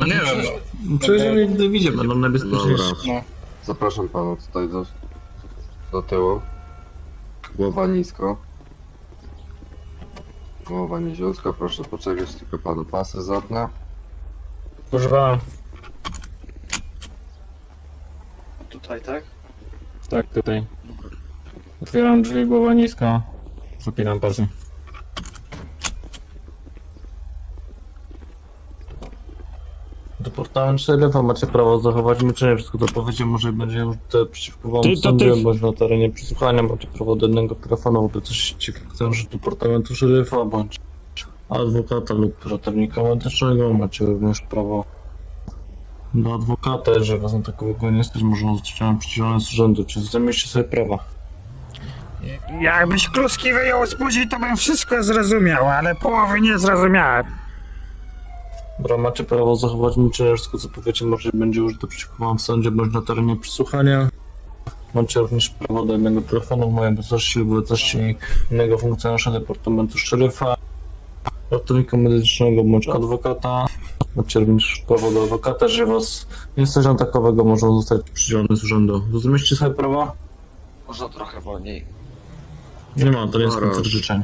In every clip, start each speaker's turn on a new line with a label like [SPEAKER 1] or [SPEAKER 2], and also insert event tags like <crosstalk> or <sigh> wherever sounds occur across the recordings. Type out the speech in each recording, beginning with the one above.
[SPEAKER 1] No nie wiem.
[SPEAKER 2] Przecież nigdy widzimy, no najbezpieczniejsze.
[SPEAKER 3] Dobra.
[SPEAKER 1] No.
[SPEAKER 3] Zapraszam pana tutaj do, do tyłu. Głowa nisko. Głowa niziutko, proszę poczekać, tylko panu pasy zapnę.
[SPEAKER 2] Proszę pana.
[SPEAKER 1] Tutaj, tak?
[SPEAKER 2] Tak, tutaj. Otwieram drzwi, głowa nisko. Zapinam pasy. Departament szeryfa macie prawo zachować milczenie. Wszystko co powiecie może będzie użyte przeciwko wam
[SPEAKER 4] Ty- to
[SPEAKER 2] sądzie,
[SPEAKER 4] ty-
[SPEAKER 2] bądź na terenie przesłuchania. Macie prawo do jednego telefonu, gdy coś ci funkcjonariuszy Departamentu Szeryfa, bądź adwokata lub ratownika medycznego. Macie również prawo do adwokata, jeżeli was na takiego nie stać, można zostać przydzielony z urzędu. Czy zamieście sobie prawa?
[SPEAKER 4] Jakbyś kluski wyjął z buzi, to bym wszystko zrozumiał, ale połowy nie zrozumiałem.
[SPEAKER 2] Dobra, macie prawo zachować milczenie, wszystko co powiecie może będzie użyte przeciwko wam w sądzie bądź na terenie przesłuchania. Macie również prawo do jednego telefonu w mojej obecności lub obecności innego funkcjonariusza Departamentu Szeryfa, ratownika medycznego bądź adwokata. Macie również prawo do adwokata, jeżeli was nie stać na takowego, może zostać przydzielony z urzędu. Rozumiecie sobie prawa?
[SPEAKER 1] Można trochę wolniej.
[SPEAKER 2] Nie ma, to nie jest koncert życzeń.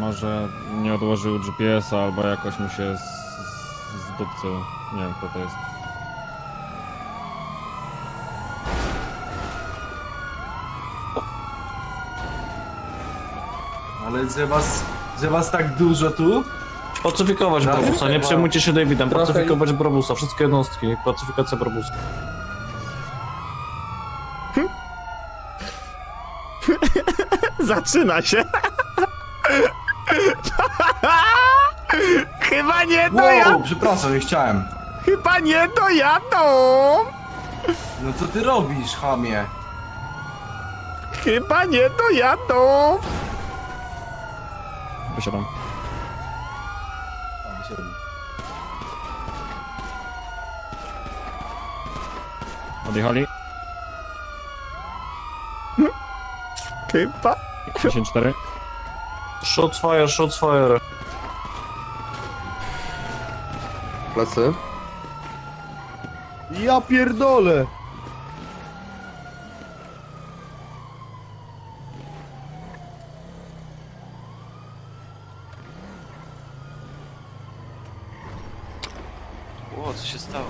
[SPEAKER 5] Może nie odłożył GPS-a albo jakoś mu się z-. Nie wiem kto to jest.
[SPEAKER 6] Ale że was, że was tak dużo tu?
[SPEAKER 2] Pacyfikować
[SPEAKER 6] Trochę
[SPEAKER 2] Brobusa, nie
[SPEAKER 6] chyba-
[SPEAKER 2] przejmujcie się Davidem,
[SPEAKER 6] trochę-
[SPEAKER 2] pacyfikować Brobusa, wszystkie jednostki, pacyfikacja Brobusa. <laughs>
[SPEAKER 4] Zaczyna się. Chyba nie
[SPEAKER 6] Wow,
[SPEAKER 4] dojadą.
[SPEAKER 6] przepraszam, nie chciałem.
[SPEAKER 4] Chyba nie dojadą.
[SPEAKER 6] No co ty robisz, chamie?
[SPEAKER 4] Chyba nie dojadą.
[SPEAKER 5] Wysiadam. Odjechali?
[SPEAKER 4] Chyba.
[SPEAKER 5] 54.
[SPEAKER 2] Shots fire, shots fire.
[SPEAKER 3] Plecy.
[SPEAKER 7] Ja pierdolę!
[SPEAKER 1] O, co się stało?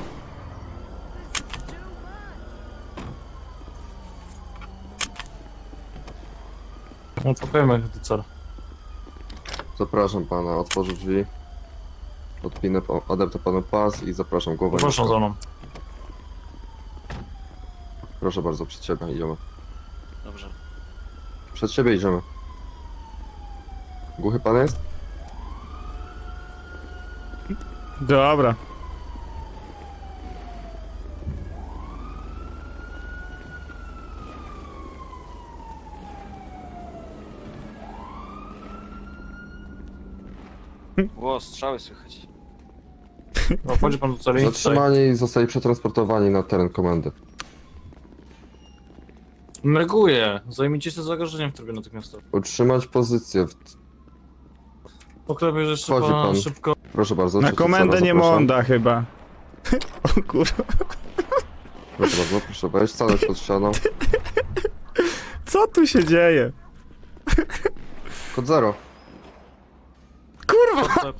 [SPEAKER 2] No pokojem jak oficer.
[SPEAKER 3] Zapraszam pana, otworzę drzwi. Odpinę, pa- odepnę panu pas i zapraszam głowę
[SPEAKER 2] Proszę za mną.
[SPEAKER 3] Proszę bardzo, przed siebie idziemy.
[SPEAKER 1] Dobrze.
[SPEAKER 3] Przed siebie idziemy. Głuchy pan jest?
[SPEAKER 4] Dobra.
[SPEAKER 1] O, strzały słychać.
[SPEAKER 2] No wchodzi pan do celi.
[SPEAKER 3] Zatrzymani i zostali przetransportowani na teren komendy.
[SPEAKER 2] Neguję. Zajmijcie się zagrożeniem w trybie natychmiastowym.
[SPEAKER 3] Utrzymać pozycję. W...
[SPEAKER 2] Poklepię jeszcze
[SPEAKER 3] Wchodzi
[SPEAKER 2] pana
[SPEAKER 3] pan.
[SPEAKER 2] szybko.
[SPEAKER 3] Proszę bardzo.
[SPEAKER 4] Na komendę nie
[SPEAKER 3] zapraszam.
[SPEAKER 4] monda chyba. <laughs> O kurwa.
[SPEAKER 3] Proszę bardzo, proszę wejść, stanąć pod ścianą.
[SPEAKER 4] Co tu się dzieje?
[SPEAKER 3] Kod zero.
[SPEAKER 4] Kurwa.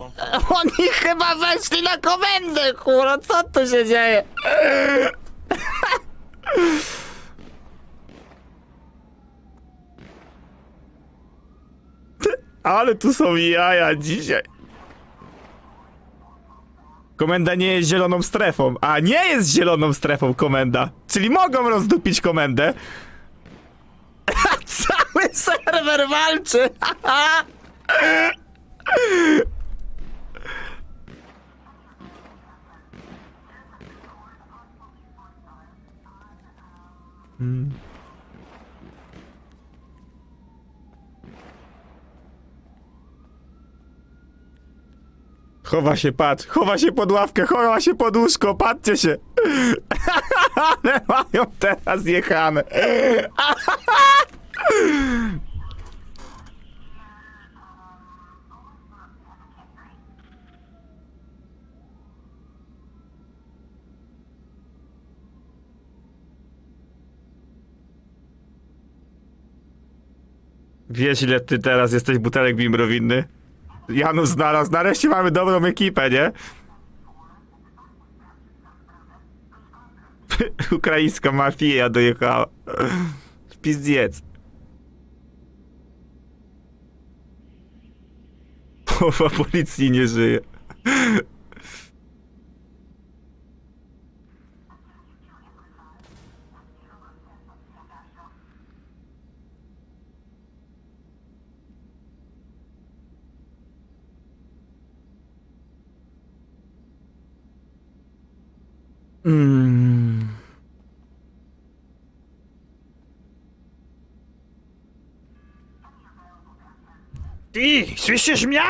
[SPEAKER 4] <laughs> Oni chyba weszli na komendę, kurwa, co tu się dzieje? <laughs> Ale tu są jaja dzisiaj. Komenda nie jest zieloną strefą. A nie jest zieloną strefą komenda. Czyli mogą rozdupić komendę. <laughs> Cały serwer walczy. Chowa się, patrz, chowa się pod ławkę, chowa się pod łóżko, patrzcie się. <laughs> Ale mają teraz jechane. <laughs> Wiesz ile ty teraz jesteś butelek bimbrowinny? Janusz znalazł, nareszcie mamy dobrą ekipę, nie? <laughs> Ukraińska mafia dojechała. Pizdziec. Połowa policji nie żyje. Mm.
[SPEAKER 7] Słyszysz mnie?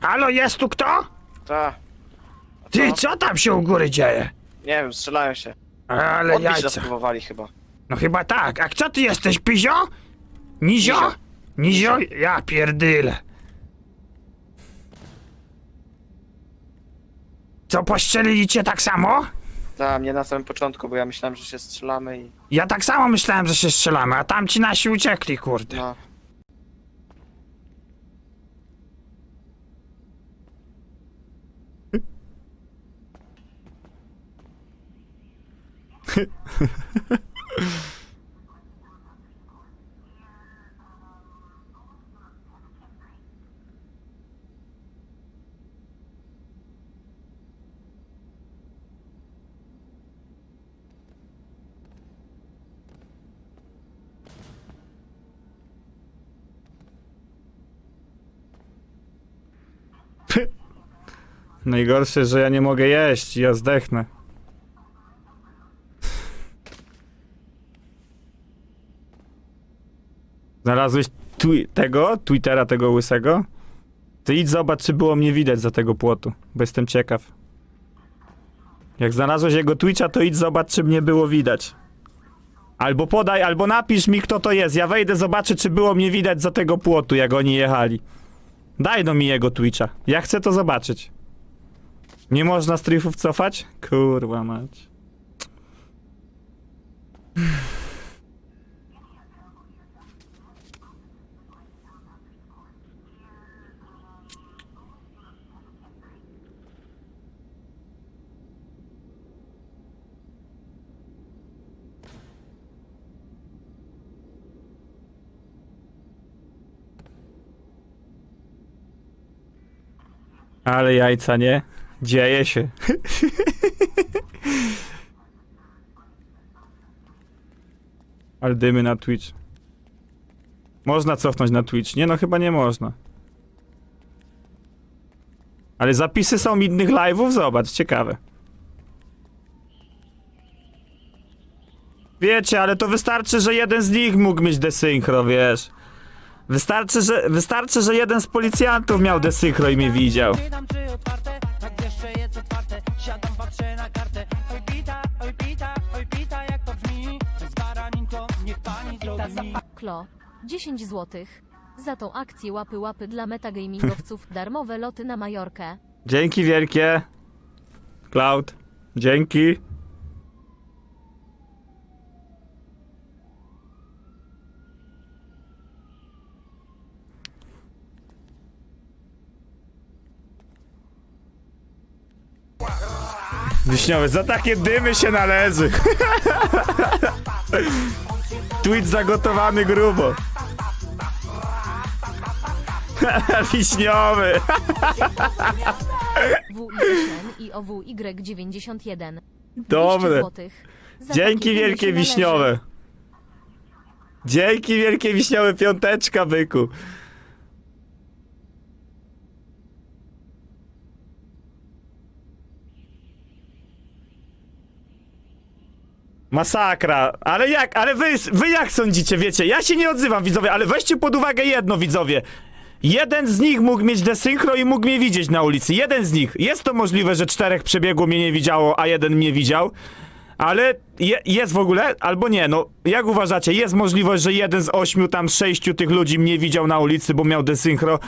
[SPEAKER 7] Halo, jest tu kto?
[SPEAKER 1] Ta. A
[SPEAKER 7] Ty,
[SPEAKER 1] co?
[SPEAKER 7] co tam się u góry dzieje?
[SPEAKER 1] Nie wiem, strzelają się.
[SPEAKER 7] Ale
[SPEAKER 1] Odbić
[SPEAKER 7] jajca.
[SPEAKER 1] chyba.
[SPEAKER 7] No chyba tak. A kto ty jesteś, Pizio? Nizio?
[SPEAKER 1] Nizio.
[SPEAKER 7] Nizio? Ja pierdyle. Co, postrzelili cię tak samo?
[SPEAKER 1] Ta, mnie na samym początku, bo ja myślałem, że się strzelamy i...
[SPEAKER 7] Ja tak samo myślałem, że się strzelamy, a tamci nasi uciekli, kurde.
[SPEAKER 1] No. <laughs>
[SPEAKER 4] Najgorsze, że ja nie mogę jeść ja zdechnę. Znalazłeś twi- tego, Twittera tego łysego? To idź zobacz, czy było mnie widać za tego płotu, bo jestem ciekaw. Jak znalazłeś jego Twitcha, to idź zobacz, czy mnie było widać. Albo podaj, albo napisz mi, kto to jest. Ja wejdę, zobaczę, czy było mnie widać za tego płotu, jak oni jechali. Daj no mi jego Twitcha. Ja chcę to zobaczyć. Nie można strifów cofać? Kurwa mać. Ale jajca, nie? Dzieje się. <laughs> Ale na Twitch. Można cofnąć na Twitch. Nie no, chyba nie można. Ale zapisy są innych live'ów? Zobacz, ciekawe. Wiecie, ale to wystarczy, że jeden z nich mógł mieć desynchro, wiesz. Wystarczy, że, wystarczy, że jeden z policjantów miał desynchro i mnie widział.
[SPEAKER 8] Pytam czy otwarte, tak jeszcze jest otwarte Siadam, patrzę na kartę Oj pita, oj pita, oj pita jak to brzmi Z baraninką niech pani zrobi mi
[SPEAKER 9] Klo, 10 zł. Za tą akcję łapy łapy dla metagamingowców <laughs> darmowe loty na Majorkę.
[SPEAKER 4] Dzięki wielkie. Cloud. Dzięki. Wiśniowy, za takie dymy się należy. <laughs> Tweet zagotowany grubo. <laughs> Wiśniowy.
[SPEAKER 9] WISN i OWY91.
[SPEAKER 4] Dobre.
[SPEAKER 9] 200 złotych. Za
[SPEAKER 4] Dzięki
[SPEAKER 9] takie dymy
[SPEAKER 4] wielkie
[SPEAKER 9] się należy.
[SPEAKER 4] wiśniowe. Dzięki wielkie wiśniowe, piąteczka byku. Masakra, ale jak, ale wy, wy jak sądzicie, wiecie, ja się nie odzywam widzowie, ale weźcie pod uwagę jedno widzowie. Jeden z nich mógł mieć desynchro i mógł mnie widzieć na ulicy, jeden z nich. Jest to możliwe, że czterech przebiegło mnie nie widziało, a jeden mnie widział. Ale je, jest w ogóle, albo nie, no jak uważacie, jest możliwość, że jeden z ośmiu tam sześciu tych ludzi mnie widział na ulicy, bo miał desynchro,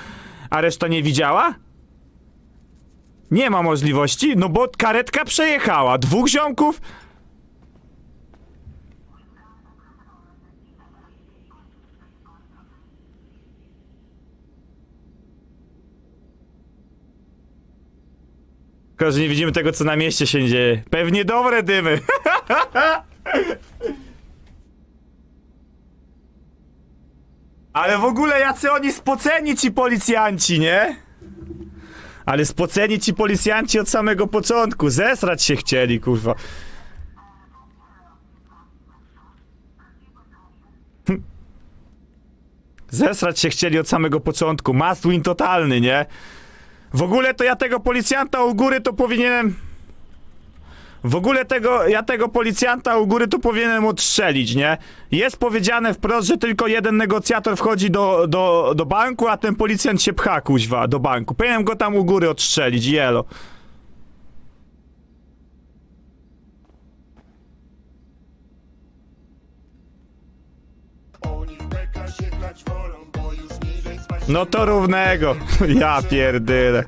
[SPEAKER 4] a reszta nie widziała? Nie ma możliwości, no bo karetka przejechała. Dwóch ziomków? Tylko, że nie widzimy tego, co na mieście się dzieje. Pewnie dobre dymy. <laughs> Ale w ogóle jacy oni spoceni ci policjanci, nie? Ale spoceni ci policjanci od samego początku. Zesrać się chcieli, kurwa. <laughs> Zesrać się chcieli od samego początku. Must win totalny, nie? W ogóle to ja tego policjanta u góry to powinienem. W ogóle tego, ja tego policjanta u góry to powinienem odstrzelić, nie? Jest powiedziane wprost, że tylko jeden negocjator wchodzi do, do, do banku, a ten policjant się pcha, kuźwa, do banku. Powinienem go tam u góry odstrzelić, jelo. No to równego. <laughs> Ja pierdyle.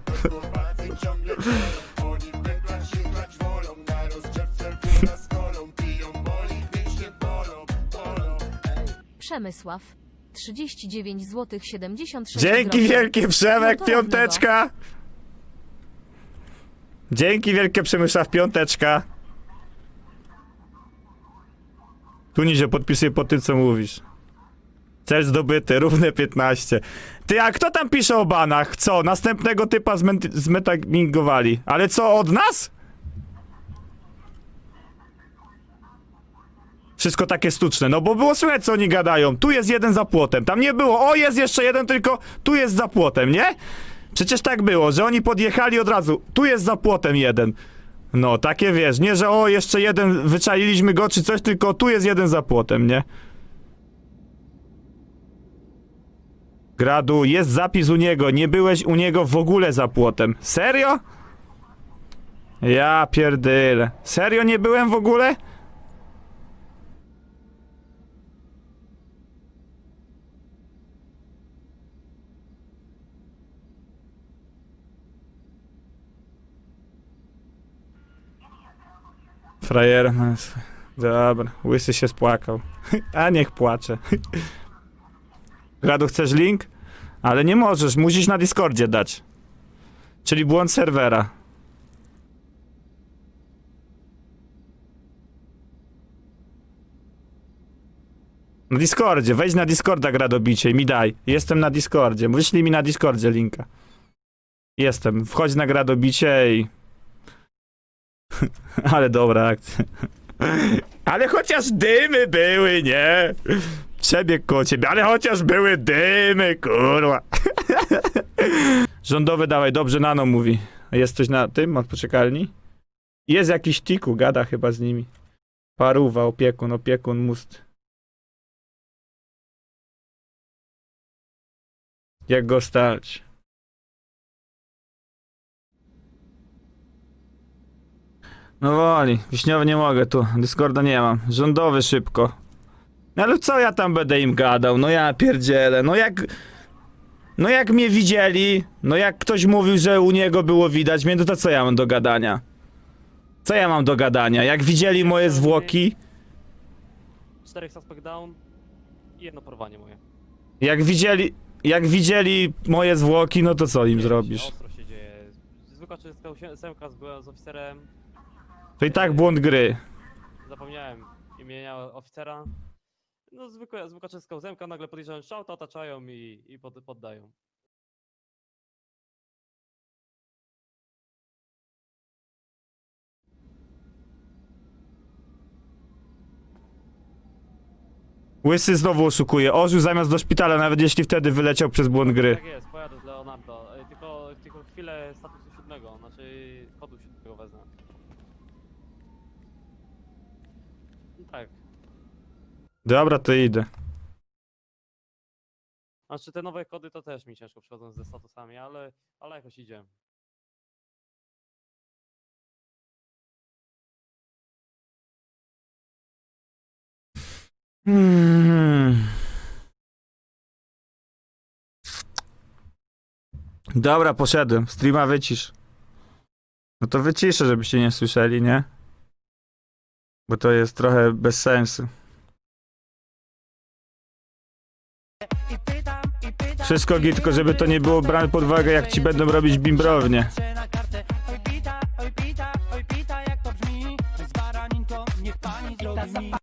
[SPEAKER 9] Przemysław. 39 zł 76
[SPEAKER 4] Dzięki
[SPEAKER 9] groszy.
[SPEAKER 4] wielkie Przemek,
[SPEAKER 9] No
[SPEAKER 4] piąteczka. Dzięki wielkie Przemysław, piąteczka. Tu niżej podpisuję po tym, co mówisz. Cel zdobyty, równe 15. Ty, a kto tam pisze o banach? Co, następnego typa zment- zmetamingowali? Ale co, od nas? Wszystko takie sztuczne, no bo było słychać, co oni gadają. Tu jest jeden za płotem, tam nie było, o jest jeszcze jeden, tylko tu jest za płotem, nie? Przecież tak było, że oni podjechali od razu, tu jest za płotem jeden. No, takie wiesz, nie, że o, jeszcze jeden, wyczailiśmy go czy coś, tylko tu jest jeden za płotem, nie? Gradu, jest zapis u niego, nie byłeś u niego w ogóle za płotem. Serio? Ja pierdyle. Serio nie byłem w ogóle? Frajer. no Dobra, łysy się spłakał. <laughs> A niech płacze. <laughs> Gradu, chcesz link? Ale nie możesz, musisz na Discordzie dać. Czyli błąd serwera. Na Discordzie, wejdź na Discorda Gradobicie i mi daj. Jestem na Discordzie, wyślij mi na Discordzie linka. Jestem, wchodź na Gradobicie i... <laughs> Ale dobra akcja. <laughs> Ale chociaż dymy były, nie? Przebieg koło ciebie, ale chociaż były dymy, kurwa. <laughs> Rządowy dawaj, dobrze Nano mówi. Jest coś na tym, od poczekalni? Jest jakiś tiku, gada chyba z nimi. Paruwa, opiekun, opiekun, must. Jak go stać? No woli, wiśniowy nie mogę tu, Discorda nie mam. Rządowy szybko. No ale co ja tam będę im gadał? No ja pierdzielę, no jak... No jak mnie widzieli, no jak ktoś mówił, że u niego było widać mnie, no to co ja mam do gadania? Co ja mam do gadania? Jak widzieli moje zwłoki,
[SPEAKER 10] Czterech suspect down i jedno porwanie moje.
[SPEAKER 4] jak widzieli... Jak widzieli moje zwłoki, no to co im zrobisz?
[SPEAKER 10] Ostro się dzieje. Zwykła czystka ósemka była z oficerem.
[SPEAKER 4] To i tak błąd gry.
[SPEAKER 10] Zapomniałem imienia oficera. No zwykła, zwykła czystka ósemka, nagle podjeżdżają strzał, to otaczają i, i pod, poddają.
[SPEAKER 4] Łysy znowu oszukuje. Ożył zamiast do szpitala, nawet jeśli wtedy wyleciał przez błąd gry.
[SPEAKER 10] Tak jest, pojadę z Leonardo. e, Tylko, tylko chwilę statusu siódmego, znaczy kodu siódmego wezmę. No tak.
[SPEAKER 4] Dobra, to idę.
[SPEAKER 10] Znaczy te nowe kody to też mi ciężko przychodzą ze statusami, ale, ale jakoś idzie.
[SPEAKER 4] Hmm. Dobra, poszedłem. Streama wycisz. No to wyciszę, żebyście nie słyszeli, nie? Bo to jest trochę bez sensu. Wszystko git, tylko żeby to nie było brane pod uwagę, jak ci będą robić bimbrownie.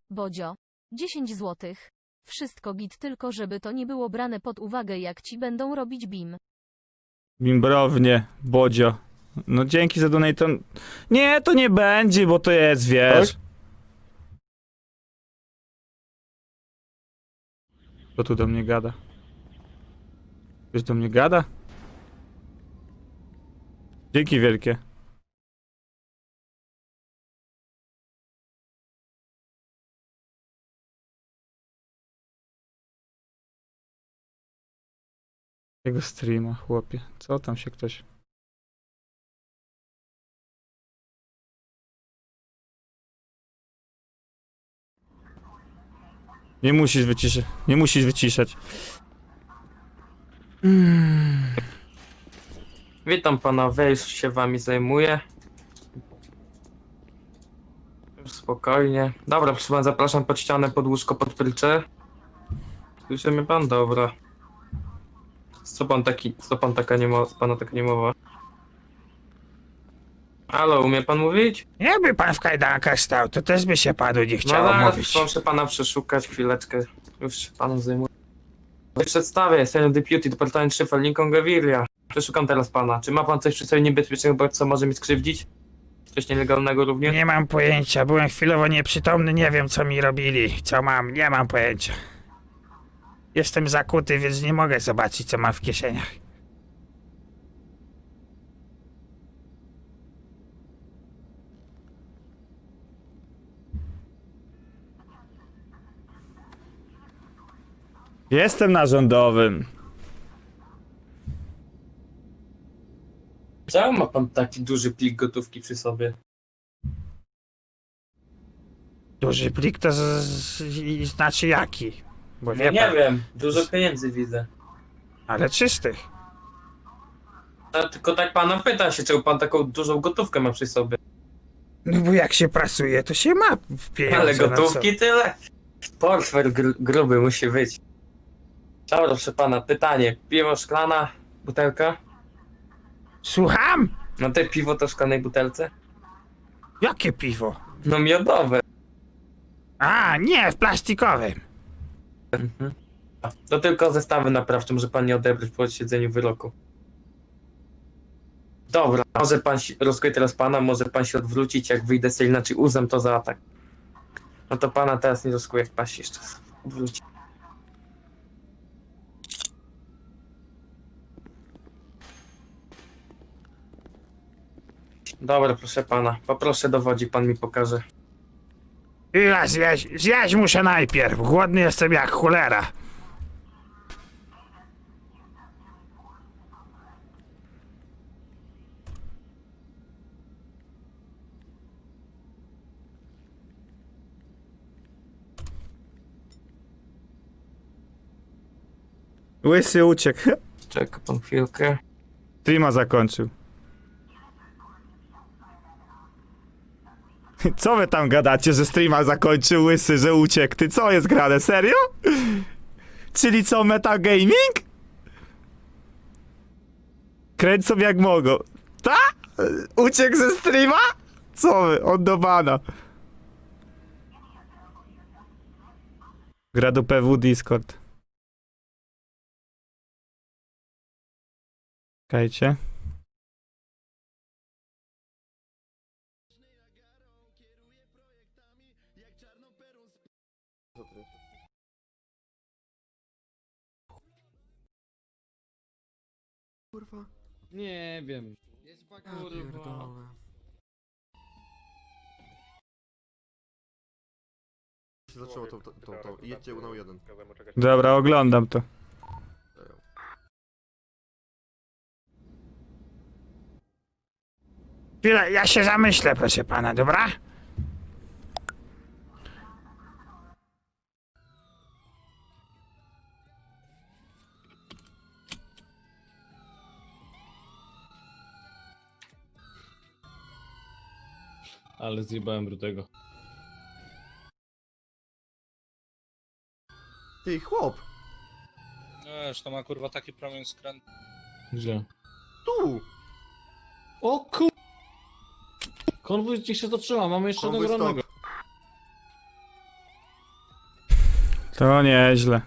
[SPEAKER 9] Bodzio. 10 złotych. Wszystko git, tylko żeby to nie było brane pod uwagę, jak ci będą robić bim.
[SPEAKER 4] Bimbrownie, Bodzio. No dzięki za donaton. Nie, to nie będzie, bo to jest, wiesz. Kto tu do mnie gada? Ktoś do mnie gada? Dzięki wielkie. Jego streama, chłopie. Co tam się ktoś... Nie musisz wyciszać. Nie musisz wyciszać.
[SPEAKER 11] Witam pana, wejść się wami zajmuję. Już spokojnie. Dobra, proszę pana, zapraszam pod ścianę, pod łóżko, pod prycze. Słyszy mnie pan? Dobra. Co pan taki, co pan taka nie ma, pana taka nie mowa? Halo, umie pan mówić?
[SPEAKER 7] Jakby pan w kajdankach stał, to też by się panu nie
[SPEAKER 11] No
[SPEAKER 7] chciało
[SPEAKER 11] zaraz,
[SPEAKER 7] mówić.
[SPEAKER 11] proszę pana przeszukać chwileczkę. Już się panu zajmuję. Przedstawię, senior deputy, departament szefa Lincoln Gaviria. Przeszukam teraz pana. Czy ma pan coś przy sobie niebezpiecznego, co może mi skrzywdzić? Coś nielegalnego również?
[SPEAKER 7] Nie mam pojęcia, byłem chwilowo nieprzytomny, nie wiem co mi robili, co mam, nie mam pojęcia. Jestem zakuty, więc nie mogę zobaczyć co mam w kieszeniach.
[SPEAKER 4] Jestem na rządowym.
[SPEAKER 11] Czemu ma pan taki duży plik gotówki przy sobie?
[SPEAKER 7] Duży plik to z, z, i- znaczy jaki? Bo
[SPEAKER 11] No
[SPEAKER 7] wie
[SPEAKER 11] nie
[SPEAKER 7] pan,
[SPEAKER 11] wiem, dużo pieniędzy widzę.
[SPEAKER 7] ale czystych.
[SPEAKER 11] Tylko tak pana pyta się, czemu pan taką dużą gotówkę ma przy sobie.
[SPEAKER 7] No bo jak się pracuje, to się ma pieniądze.
[SPEAKER 11] Ale
[SPEAKER 7] no co?
[SPEAKER 11] gotówki tyle? Portfel gr gruby musi być. Dobra, proszę pana, pytanie. Piwo szklana, butelka?
[SPEAKER 7] Słucham?
[SPEAKER 11] No te piwo to w szklanej butelce?
[SPEAKER 7] Jakie piwo?
[SPEAKER 11] No miodowe.
[SPEAKER 7] A, nie, w plastikowym.
[SPEAKER 11] Mhm. To tylko zestawy naprawcze, może pan nie odebrać po siedzeniu wyroku. Dobra, może pan się, rozkryję teraz pana, może pan się odwrócić, jak wyjdę sobie, inaczej uznam to za atak. No to pana teraz nie rozkuję, jak pan się jeszcze odwróci. Dobra, proszę pana, poproszę dowodzi, pan mi pokaże.
[SPEAKER 7] Ja zjeść, zjeść muszę najpierw, głodny jestem jak cholera.
[SPEAKER 4] Łysy uciekł.
[SPEAKER 11] Czeka pan chwilkę.
[SPEAKER 4] Streama zakończył. Co wy tam gadacie, że streama zakończył łysy, że uciekł? Ty co jest grane? Serio? Czyli co, metagaming? Kręcą jak mogą. Ta? Uciekł ze streama? Co wy? On do bana. Gra do PW Discord. Czekajcie.
[SPEAKER 5] Nie wiem. Kurwa.
[SPEAKER 3] Zaczęło to, to, to, to. Jedźcie na jeden.
[SPEAKER 4] Dobra, oglądam to.
[SPEAKER 7] Chwilę, ja się zamyślę, proszę pana, dobra?
[SPEAKER 5] Ale zjebałem Brutego.
[SPEAKER 12] Ty, chłop!
[SPEAKER 2] Wiesz, to ma kurwa taki promień skręt.
[SPEAKER 5] Gdzie?
[SPEAKER 12] Tu!
[SPEAKER 2] O kur... Konwój niech się zatrzyma, mamy jeszcze
[SPEAKER 12] Konwój
[SPEAKER 2] jednego
[SPEAKER 12] stop.
[SPEAKER 2] rannego.
[SPEAKER 4] To nieźle.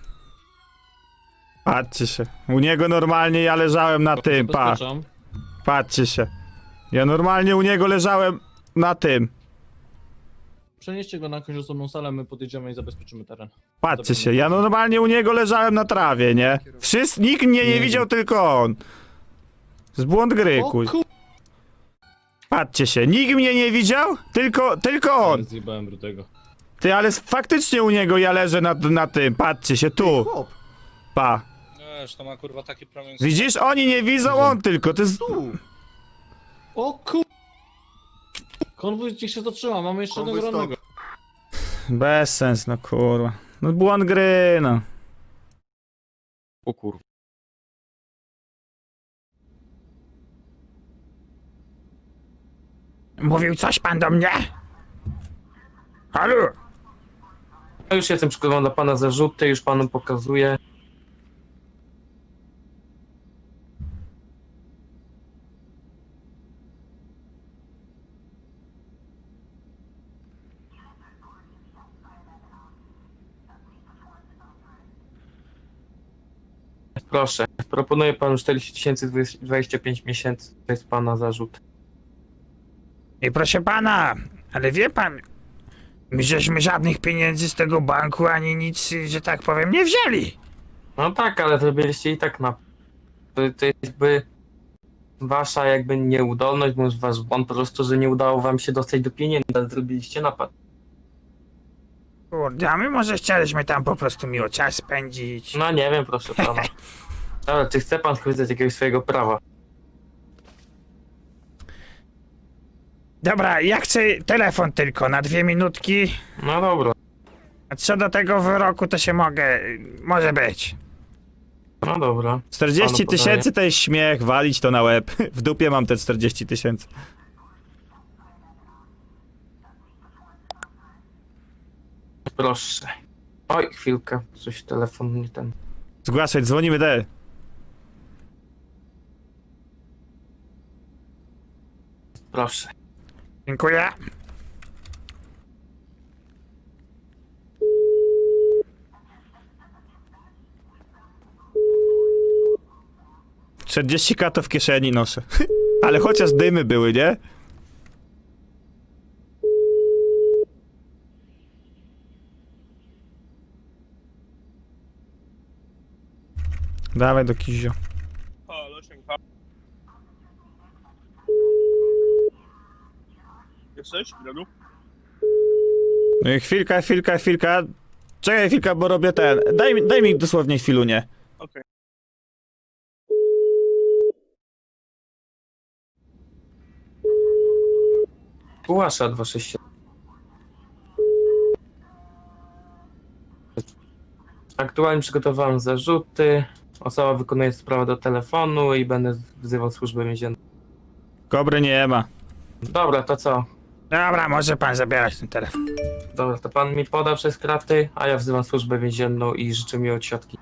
[SPEAKER 4] Patrzcie się. U niego normalnie ja leżałem na tym, pa.
[SPEAKER 5] Zabezpieczam.
[SPEAKER 4] Patrzcie się. Ja normalnie u niego leżałem na tym.
[SPEAKER 2] Przenieście go na jakąś osobną salę, my podjedziemy i zabezpieczymy teren.
[SPEAKER 4] Patrzcie się, ja normalnie u niego leżałem na trawie, nie? Wszyscy, nikt mnie nie
[SPEAKER 5] Nie
[SPEAKER 4] widział, tylko on. Z błąd gry,
[SPEAKER 2] O
[SPEAKER 4] kuj. Patrzcie się, nikt mnie nie widział, tylko, tylko on.
[SPEAKER 5] zjebałem Brutego.
[SPEAKER 4] Ty, ale faktycznie u niego ja leżę na, na tym, patrzcie się, tu,
[SPEAKER 12] Chłop!
[SPEAKER 4] pa.
[SPEAKER 2] Wiesz, to ma kurwa taki promień
[SPEAKER 4] Widzisz, oni nie widzą, on tylko, to jest...
[SPEAKER 2] O kur... Konwój niech się zatrzyma, mamy jeszcze
[SPEAKER 12] Konwój
[SPEAKER 2] jednego
[SPEAKER 12] stop.
[SPEAKER 2] rannego.
[SPEAKER 4] Bez sens, no kurwa. No błąd gry, no.
[SPEAKER 1] O kurwa.
[SPEAKER 7] Mówił coś pan do mnie? Halo?
[SPEAKER 11] Ja już jestem przygotowany dla pana zarzuty, już panu pokazuję. Proszę, proponuję panu 40 tysięcy 25 miesięcy. To jest pana zarzut.
[SPEAKER 7] I proszę pana, ale wie pan, my żeśmy żadnych pieniędzy z tego banku ani nic, że tak powiem, nie wzięli.
[SPEAKER 11] No tak, ale zrobiliście i tak na. To, to jest jakby wasza jakby nieudolność, bądź wasz błąd po prostu, że nie udało wam się dostać do pieniędzy, ale zrobiliście napad.
[SPEAKER 7] Kurde, a my może chcieliśmy tam po prostu miło czas spędzić.
[SPEAKER 11] No nie wiem, proszę pana. <laughs> Dobra, czy chce pan skorzystać z jakiegoś swojego prawa?
[SPEAKER 7] Dobra, ja chcę telefon tylko na dwie minutki.
[SPEAKER 11] No dobra,
[SPEAKER 7] A co do tego wyroku, to się mogę, może być.
[SPEAKER 11] no dobra.
[SPEAKER 4] 40
[SPEAKER 11] Panu podaję.
[SPEAKER 4] tysięcy to jest śmiech, walić to na łeb. W dupie mam te 40 tysięcy.
[SPEAKER 11] Proszę. Oj, chwilkę, coś telefon nie ten.
[SPEAKER 4] Zgłaszać, dzwonimy te.
[SPEAKER 11] Proszę.
[SPEAKER 7] Dziękuję.
[SPEAKER 4] Czterdzieści k to w kieszeni noszę. <laughs> Ale chociaż dymy były, nie? Dawaj do Kizio.
[SPEAKER 5] Jesteś, Gregu?
[SPEAKER 4] No i chwilka, chwilka, chwilka. Czekaj chwilkę, bo robię ten. Daj mi, daj mi dosłownie chwilunię.
[SPEAKER 5] Okej.
[SPEAKER 11] Głasza 267. Aktualnie przygotowałem zarzuty. Osoba wykonuje sprawę do telefonu i będę wzywał służbę więzienną.
[SPEAKER 4] Kobry nie ma.
[SPEAKER 11] Dobra, to co?
[SPEAKER 7] Dobra, może pan zabierać ten telefon.
[SPEAKER 11] Dobra, to pan mi poda przez kraty, a ja wzywam służbę więzienną i życzę mi odsiadki.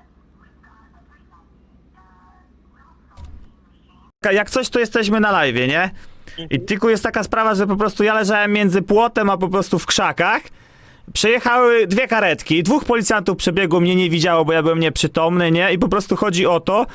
[SPEAKER 4] Jak coś, to jesteśmy na live, nie? I tylko jest taka sprawa, że po prostu ja leżałem między płotem, a po prostu w krzakach. Przejechały dwie karetki, dwóch policjantów przebiegło, mnie nie widziało, bo ja byłem nieprzytomny, nie? I po prostu chodzi o to,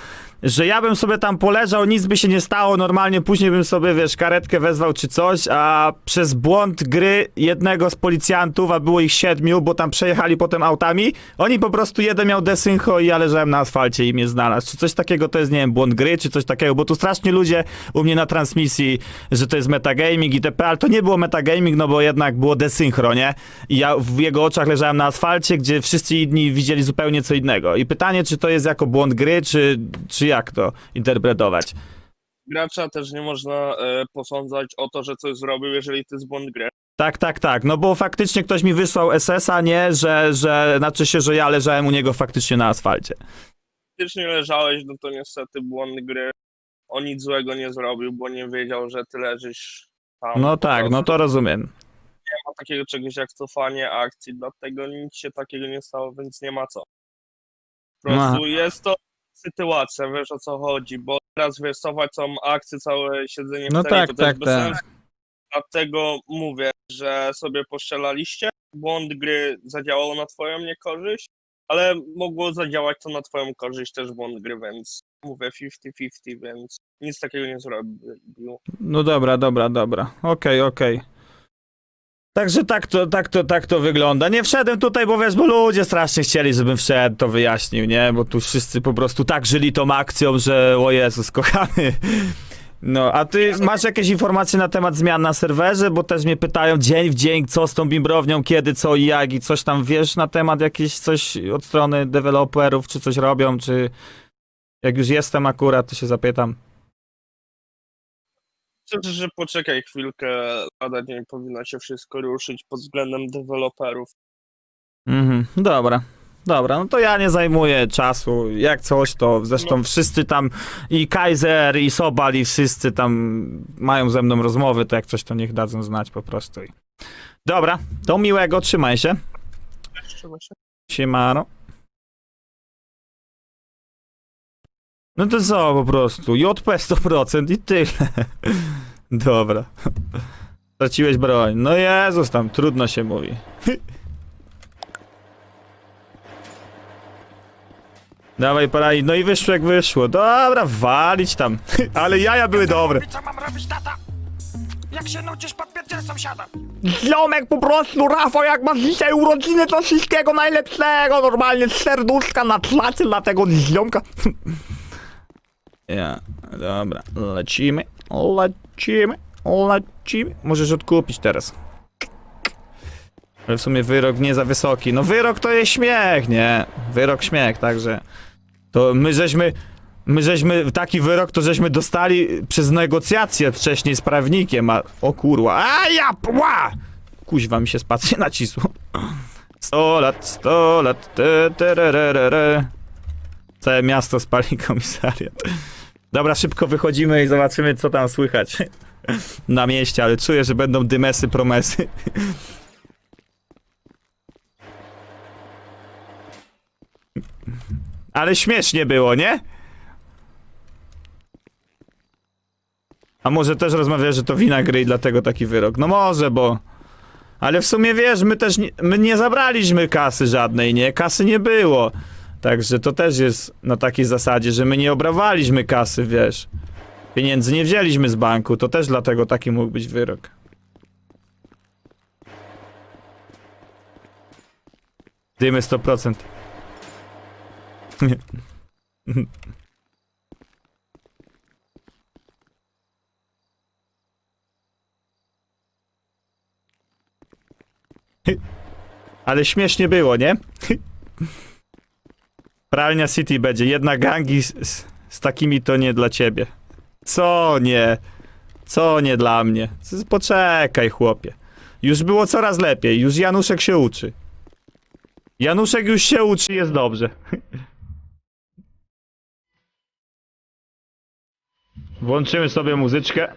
[SPEAKER 4] że ja bym sobie tam poleżał, nic by się nie stało, normalnie później bym sobie, wiesz, karetkę wezwał czy coś, a przez błąd gry jednego z policjantów, a było ich siedmiu, bo tam przejechali potem autami, oni po prostu jeden miał desyncho i ja leżałem na asfalcie i mnie znalazł. Czy coś takiego to jest, nie wiem, błąd gry, czy coś takiego, bo tu strasznie ludzie u mnie na transmisji, że to jest metagaming itp., ale to nie było metagaming, no bo jednak było desynchro, nie? I ja w jego oczach leżałem na asfalcie, gdzie wszyscy inni widzieli zupełnie co innego. I pytanie, czy to jest jako błąd gry, czy, czy jak to interpretować?
[SPEAKER 5] Gracza też nie można e, posądzać o to, że coś zrobił, jeżeli to jest błąd gry.
[SPEAKER 4] Tak, tak, tak, no bo faktycznie ktoś mi wysłał SS-a, nie, że, że znaczy się, że ja leżałem u niego faktycznie na asfalcie.
[SPEAKER 5] Faktycznie leżałeś, no to niestety błąd gry. On nic złego nie zrobił, bo nie wiedział, że ty leżysz tam.
[SPEAKER 4] No tak, no to rozumiem.
[SPEAKER 12] takiego czegoś jak cofanie akcji, dlatego nic się takiego nie stało, więc nie ma co. Po prostu jest to sytuacja, wiesz o co chodzi, bo teraz cofać są akcje, całe siedzenie w
[SPEAKER 4] No
[SPEAKER 12] celi,
[SPEAKER 4] tak,
[SPEAKER 12] to
[SPEAKER 4] tak,
[SPEAKER 12] bez
[SPEAKER 4] tak.
[SPEAKER 12] sensu. Dlatego mówię, że sobie poszczelaliście, błąd gry zadziałał na twoją niekorzyść, ale mogło zadziałać to na twoją korzyść też błąd gry, więc mówię 50-50, więc nic takiego nie zrobił.
[SPEAKER 4] No dobra, dobra, dobra. Okej, okej. Także tak to, tak to, tak to wygląda. Nie wszedłem tutaj, bo wiesz, bo ludzie strasznie chcieli, żebym wszedł, to wyjaśnił, nie? Bo tu wszyscy po prostu tak żyli tą akcją, że o Jezus, <laughs> kochany. No, a ty masz jakieś informacje na temat zmian na serwerze? Bo też mnie pytają dzień w dzień, co z tą bimbrownią, kiedy, co i jak i coś tam wiesz na temat jakieś coś od strony deweloperów, czy coś robią, czy jak już jestem akurat, to się zapytam.
[SPEAKER 12] Myślę, że poczekaj chwilkę, lada dzień powinno się wszystko ruszyć pod względem deweloperów.
[SPEAKER 4] Mhm, dobra. Dobra, no to ja nie zajmuję czasu. Jak coś, to zresztą wszyscy tam i Kaiser, i Sobal, i wszyscy tam mają ze mną rozmowy, to jak coś, to niech dadzą znać po prostu. Dobra, to miłego, trzymaj się.
[SPEAKER 12] Trzeba się
[SPEAKER 4] Siemano. No to co po prostu, JP 100% i tyle. <laughs> Dobra. Straciłeś broń. No Jezus, tam trudno się mówi. <laughs> Dawaj parali, no i wyszło jak wyszło. Dobra, walić tam. <laughs> Ale jaja były dobre.
[SPEAKER 7] Co mam robić, tata? Jak się nudzisz pod pierdziel sąsiada?
[SPEAKER 4] Ziomek po prostu, Rafał, jak masz dzisiaj urodziny, to wszystkiego najlepszego. Normalnie serduszka na tlacie dla tego ziomka. Ja, dobra, lecimy, lecimy, lecimy. Możesz odkupić teraz. Ale w sumie wyrok nie za wysoki. No wyrok to jest śmiech, nie? Wyrok śmiech, także... To my żeśmy... My żeśmy taki wyrok, to żeśmy dostali przez negocjacje wcześniej z prawnikiem, a... O kurwa, a ja... Ła! Kuźwa mi się spacznie <laughs> nacisło. 100 lat, 100 lat, te, tererere. Całe miasto spali komisariat. Dobra, szybko wychodzimy i zobaczymy, co tam słychać <laughs> na mieście, ale czuję, że będą dymesy, promesy. <laughs> Ale śmiesznie było, nie? A może też rozmawiasz, że to wina gry i dlatego taki wyrok? No może, bo... Ale w sumie wiesz, my też nie, my nie zabraliśmy kasy żadnej, nie? Kasy nie było. Także to też jest na takiej zasadzie, że my nie obrawaliśmy kasy, wiesz. Pieniędzy nie wzięliśmy z banku, to też dlatego taki mógł być wyrok. Dymy 100%. <laughs> Ale śmiesznie było, nie? <laughs> Pralnia City będzie. Jedna gangi z, z, z takimi to nie dla ciebie. Co nie? Co nie dla mnie? Poczekaj, chłopie. Już było coraz lepiej. Już Januszek się uczy. Januszek już się uczy, jest dobrze. <laughs> Włączymy sobie muzyczkę.